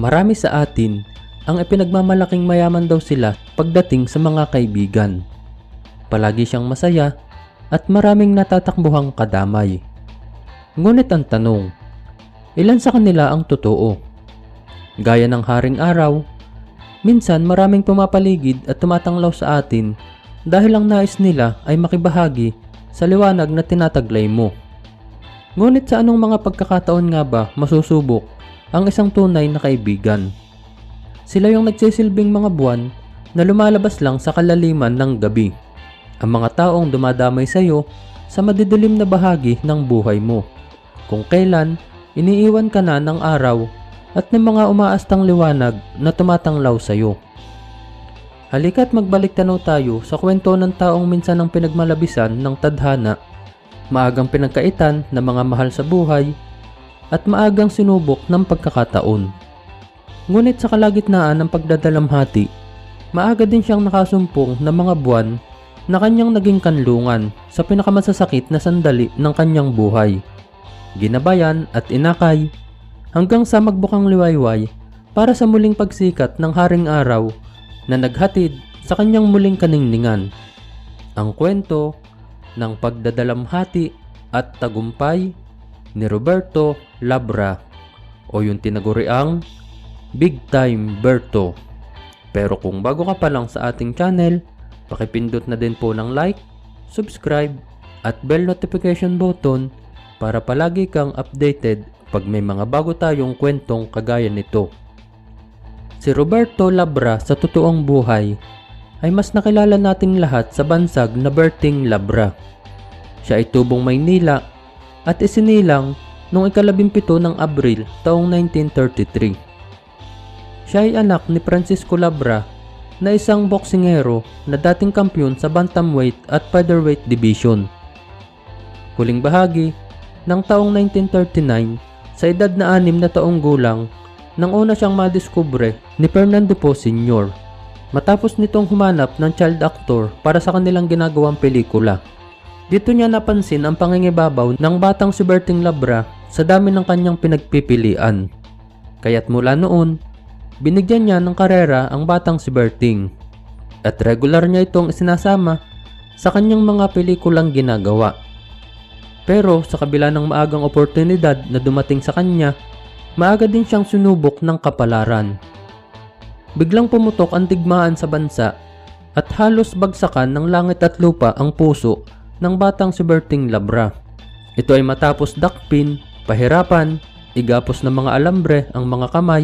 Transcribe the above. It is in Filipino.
Marami sa atin ang ipinagmamalaking mayaman daw sila pagdating sa mga kaibigan. Palagi siyang masaya at maraming natatakbuhang kadamay. Ngunit ang tanong, ilan sa kanila ang totoo? Gaya ng haring araw, minsan maraming pumapaligid at tumatanglaw sa atin dahil ang nais nila ay makibahagi sa liwanag na tinataglay mo. Ngunit sa anong mga pagkakataon nga ba masusubok ang isang tunay na kaibigan? Sila yung nagsisilbing mga buwan na lumalabas lang sa kalaliman ng gabi. Ang mga taong dumadamay sa iyo sa madidilim na bahagi ng buhay mo. Kung kailan, iniiwan ka na ng araw at ng mga umaastang liwanag na tumatanglaw sa iyo. Halika't magbalik tanaw tayo sa kwento ng taong minsan ang pinagmalabisan ng tadhana, maagang pinagkaitan ng mga mahal sa buhay, at maagang sinubok ng pagkakataon. Ngunit sa kalagitnaan ng pagdadalamhati, maaga din siyang nakasumpong ng mga buwan na kanyang naging kanlungan sa pinakamasasakit na sandali ng kanyang buhay. Ginabayan at inakay hanggang sa magbukang liwayway para sa muling pagsikat ng haring araw na naghatid sa kanyang muling kaningningan. Ang kwento ng pagdadalamhati at tagumpay ni Roberto Labra o yung tinaguriang Big Time Berto. Pero kung bago ka pa lang sa ating channel, pakipindot na din po ng like, subscribe, at bell notification button para palagi kang updated pag may mga bago tayong kwentong kagaya nito. Si Roberto Labra sa totoong buhay ay mas nakilala nating lahat sa bansag na Berting Labra. Siya ay tubong Maynila at isinilang noong ikalabimpito ng Abril taong 1933. Siya ay anak ni Francisco Labra na isang boksingero na dating kampyon sa bantamweight at featherweight division. Huling bahagi ng taong 1939 sa edad na anim na taong gulang nang una siyang madiskubre ni Fernando Po Sr. Matapos nitong humanap ng child actor para sa kanilang ginagawang pelikula. Dito niya napansin ang pangingibabaw ng batang si Berting Labra sa dami ng kanyang pinagpipilian. Kaya't mula noon, binigyan niya ng karera ang batang si Berting. At regular niya itong isinasama sa kanyang mga pelikulang ginagawa. Pero sa kabila ng maagang oportunidad na dumating sa kanya, maaga din siyang sunubok ng kapalaran. Biglang pumutok ang digmaan sa bansa at halos bagsakan ng langit at lupa ang puso ng batang si Berting Labra. Ito ay matapos dakpin, pahirapan, igapos ng mga alambre ang mga kamay